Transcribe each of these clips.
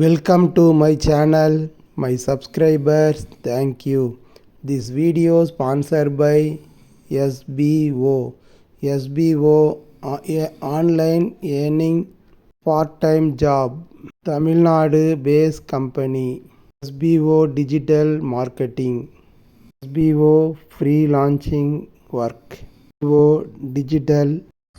Welcome to my channel, my subscribers, thank you. This video sponsored by SBO. SBO uh, online earning part-time job. Tamil Nadu based company. SBO digital marketing. SBO freelancing work. SBO digital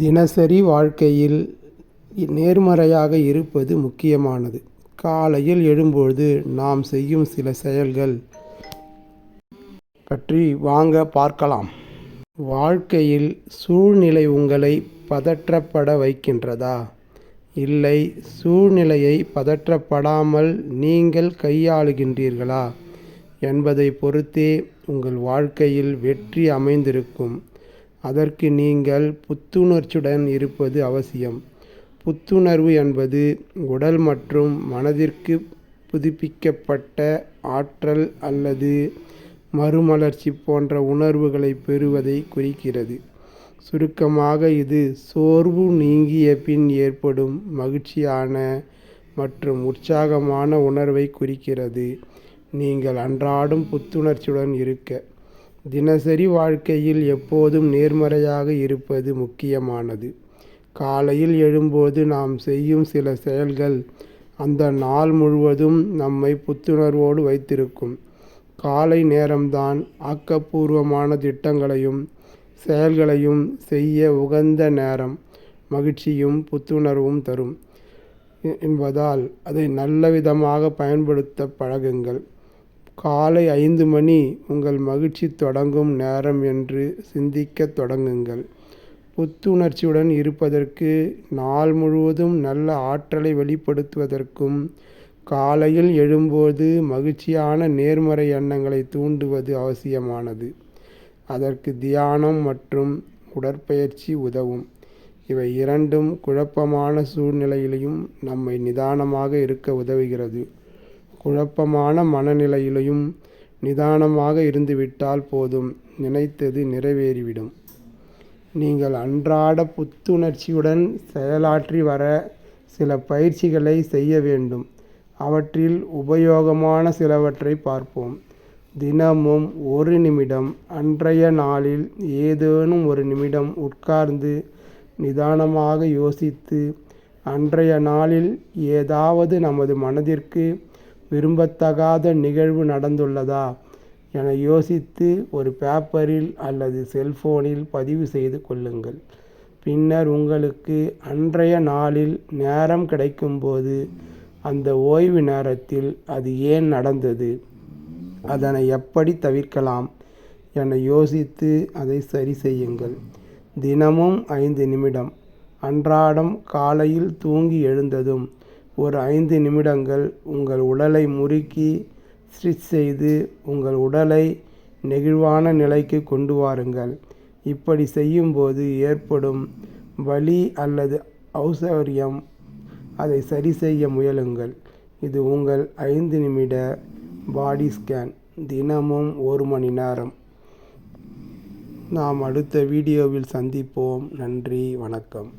தினசரி வாழ்க்கையில் நேர்மறையாக இருப்பது முக்கியமானது. காலையில் எழும்பொழுது நாம் செய்யும் சில செயல்கள் பற்றி வாங்க பார்க்கலாம். வாழ்க்கையில் சூழ்நிலை உங்களை பதற்றப்பட வைக்கின்றதா? இல்லை சூழ்நிலையை பதற்றப்படாமல் நீங்கள் கையாளுகின்றீர்களா? என்பதை பொறுத்தே உங்கள் வாழ்க்கையில் வெற்றி அமைந்திருக்கும். அதற்கு நீங்கள் புத்துணர்ச்சியுடன் இருப்பது அவசியம். புத்துணர்வு என்பது உடல் மற்றும் மனதிற்கு புதுப்பிக்கப்பட்ட ஆற்றல் அல்லது மறுமலர்ச்சி போன்ற உணர்வுகளை பெறுவதை குறிக்கிறது. சுருக்கமாக இது சோர்வு நீங்கிய பின் ஏற்படும் மகிழ்ச்சியான மற்றும் உற்சாகமான உணர்வை குறிக்கிறது. நீங்கள் அன்றாடம் புத்துணர்ச்சியுடன் இருக்க தினசரி வாழ்க்கையில் எப்போதும் நேர்மறையாக இருப்பது முக்கியமானது. காலையில் எழும்போது நாம் செய்யும் சில செயல்கள் அந்த நாள் முழுவதும் நம்மை புத்துணர்வோடு வைத்திருக்கும். காலை நேரம்தான் ஆக்கப்பூர்வமான திட்டங்களையும் செயல்களையும் செய்ய உகந்த நேரம் மகிழ்ச்சியும் புத்துணர்வும் தரும். என்பதால் அதை நல்ல விதமாக பயன்படுத்த பழகுங்கள். காலை ஐந்து மணி உங்கள் மகிழ்ச்சி தொடங்கும் நேரம் என்று சிந்திக்கத் தொடங்குங்கள். புத்துணர்ச்சியுடன் இருப்பதற்கு நாள் முழுவதும் நல்ல ஆற்றலை வெளிப்படுத்துவதற்கும் காலையில் எழும்போது மகிழ்ச்சியான நேர்மறை எண்ணங்களை தூண்டுவது அவசியமானது. அதற்கு தியானம் மற்றும் உடற்பயிற்சி உதவும். இவை இரண்டும் குழப்பமான சூழ்நிலையிலையும் நம்மை நிதானமாக இருக்க உதவுகிறது. குழப்பமான மனநிலையிலையும் நிதானமாக இருந்துவிட்டால் போதும். நினைத்தது நிறைவேறிவிடும். நீங்கள் அன்றாட புத்துணர்ச்சியுடன் செயலாற்றி வர சில பயிற்சிகளை செய்ய வேண்டும். அவற்றில் உபயோகமான சிலவற்றை பார்ப்போம். தினமும் ஒரு நிமிடம் அன்றைய நாளில் ஏதேனும் ஒரு நிமிடம் உட்கார்ந்து நிதானமாக யோசித்து அன்றைய நாளில் ஏதாவது நமது மனதிற்கு விரும்பத்தகாத நிகழ்வு நடந்துள்ளதா? என யோசித்து ஒரு பேப்பரில் அல்லது செல்போனில் பதிவு செய்து கொள்ளுங்கள். பின்னர் உங்களுக்கு அன்றைய நாளில் நேரம் கிடைக்கும்போது அந்த ஓய்வு நேரத்தில் அது ஏன் நடந்தது? அதனை எப்படி தவிர்க்கலாம்? என யோசித்து அதை சரி செய்யுங்கள். தினமும் ஐந்து நிமிடம். அன்றாடம் காலையில் தூங்கி எழுந்ததும் ஒரு ஐந்து நிமிடங்கள் உங்கள் உடலை முறுக்கி ஸ்ட்ரிச் செய்து உங்கள் உடலை நெகிழ்வான நிலைக்கு கொண்டு வாருங்கள். இப்படி செய்யும்போது ஏற்படும் வலி அல்லது ஔசரியம் அதை சரி செய்ய முயலுங்கள். இது உங்கள் ஐந்து நிமிட பாடி ஸ்கேன். தினமும் ஒரு மணி நேரம். நாம் அடுத்த வீடியோவில் சந்திப்போம். நன்றி. வணக்கம்.